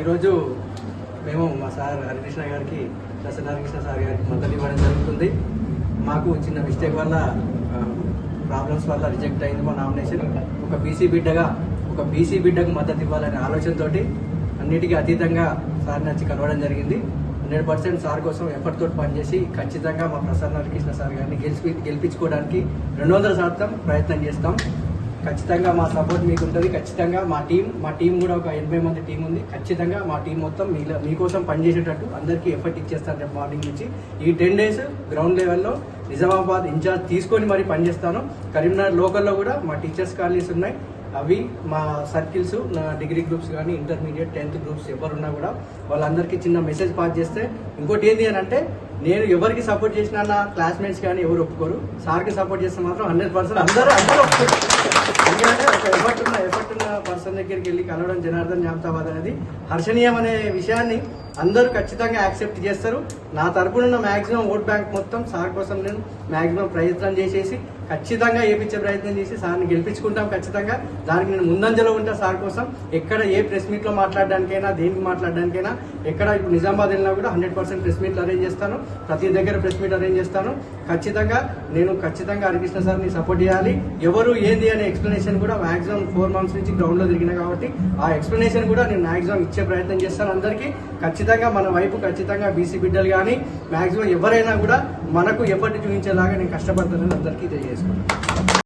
ఈరోజు మేము మా సార్ హరికృష్ణ గారికి ప్రసన్న హరికృష్ణ సార్ గారికి మద్దతు ఇవ్వడం జరుగుతుంది. మాకు చిన్న మిస్టేక్ వల్ల ప్రాబ్లమ్స్ వల్ల రిజెక్ట్ అయింది మా నామినేషన్. ఒక బీసీ బిడ్డగా ఒక బీసీ బిడ్డకు మద్దతు ఇవ్వాలనే ఆలోచనతో అన్నిటికీ అతీతంగా సార్ని వచ్చి కలవడం జరిగింది. హండ్రెడ్ పర్సెంట్ సార్ కోసం ఎఫర్ట్ తోటి పనిచేసి ఖచ్చితంగా మా ప్రసన్న హరికృష్ణ సార్ గారిని గెలిపి గెలిపించుకోవడానికి రెండు వందల శాతం ప్రయత్నం చేస్తాం. ఖచ్చితంగా మా సపోర్ట్ మీకు ఉంటుంది ఖచ్చితంగా మా టీం మా టీం కూడా ఒక ఎనభై మంది టీం ఉంది. ఖచ్చితంగా మా టీం మొత్తం మీ మీకోసం పనిచేసేటట్టు అందరికీ ఎఫర్ట్ ఇచ్చేస్తాను రేపు మార్నింగ్ నుంచి. ఈ టెన్ డేస్ గ్రౌండ్ లెవెల్లో నిజామాబాద్ ఇన్ఛార్జ్ తీసుకొని మరి పనిచేస్తాను. కరీంనగర్ లోకల్లో కూడా మా టీచర్స్ కాలనీస్ ఉన్నాయి. అవి మా సర్కిల్స్ నా డిగ్రీ గ్రూప్స్ కానీ ఇంటర్మీడియట్ టెన్త్ గ్రూప్స్ ఎవరున్నా కూడా వాళ్ళందరికీ చిన్న మెసేజ్ పాస్ చేస్తే ఇంకోటి ఏంటి అని అంటే నేను ఎవరికి సపోర్ట్ చేసినా నా క్లాస్మేట్స్ కానీ ఎవరు ఒప్పుకోరు. సార్కి సపోర్ట్ చేస్తే మాత్రం హండ్రెడ్ పర్సెంట్ అందరూ అందరూ ఒప్పుకోరు ఎందుకంటే ఒక ఎఫర్ట్ ఉన్న ఎఫర్ట్ జనార్దన్ దగ్గరికి వెళ్ళి కలవడం జనార్దన్ జాబితాబాద్ అనేది హర్షణీయం అనే విషయాన్ని అందరూ ఖచ్చితంగా యాక్సెప్ట్ చేస్తారు. నా తరపున ఉన్న మాక్సిమం ఓట్ బ్యాంక్ మొత్తం సార్ కోసం నేను మ్యాక్సిమం ప్రయత్నం చేసేసి ఖచ్చితంగా ఏపించే ప్రయత్నం చేసి సార్ని గెలిపించుకుంటాం ఖచ్చితంగా. దానికి నేను ముందంజలో ఉంటా సార్ కోసం. ఎక్కడ ఏ ప్రెస్ మీట్లో మాట్లాడడానికైనా దేనికి మాట్లాడడానికైనా ఎక్కడ ఇప్పుడు నిజామాబాద్ వెళ్ళినా కూడా హండ్రెడ్ పర్సెంట్ ప్రెస్ మీట్లు అరేంజ్ చేస్తాను. ప్రతి దగ్గర ప్రెస్ మీట్ అరేంజ్ చేస్తాను. ఖచ్చితంగా నేను ఖచ్చితంగా హరికృష్ణ సార్ని సపోర్ట్ చేయాలి. ఎవరు ఏంది అనే ఎక్స్ప్లెనేషన్ కూడా మాక్సిమం ఫోర్ మంత్స్ నుంచి గ్రౌండ్లో తిరిగి తిరిగిన కాబట్టి ఆ ఎక్స్ప్లెనేషన్ కూడా నేను మాక్సిమం ఇచ్చే ప్రయత్నం చేస్తాను అందరికీ. ఖచ్చితంగా మన వైపు ఖచ్చితంగా బీసీ బిడ్డలు కానీ మ్యాక్సిమం ఎవరైనా కూడా మనకు ఎఫర్ట్ చూపించేలాగా నేను కష్టపడతానని అందరికీ తెలియజేసుకున్నాను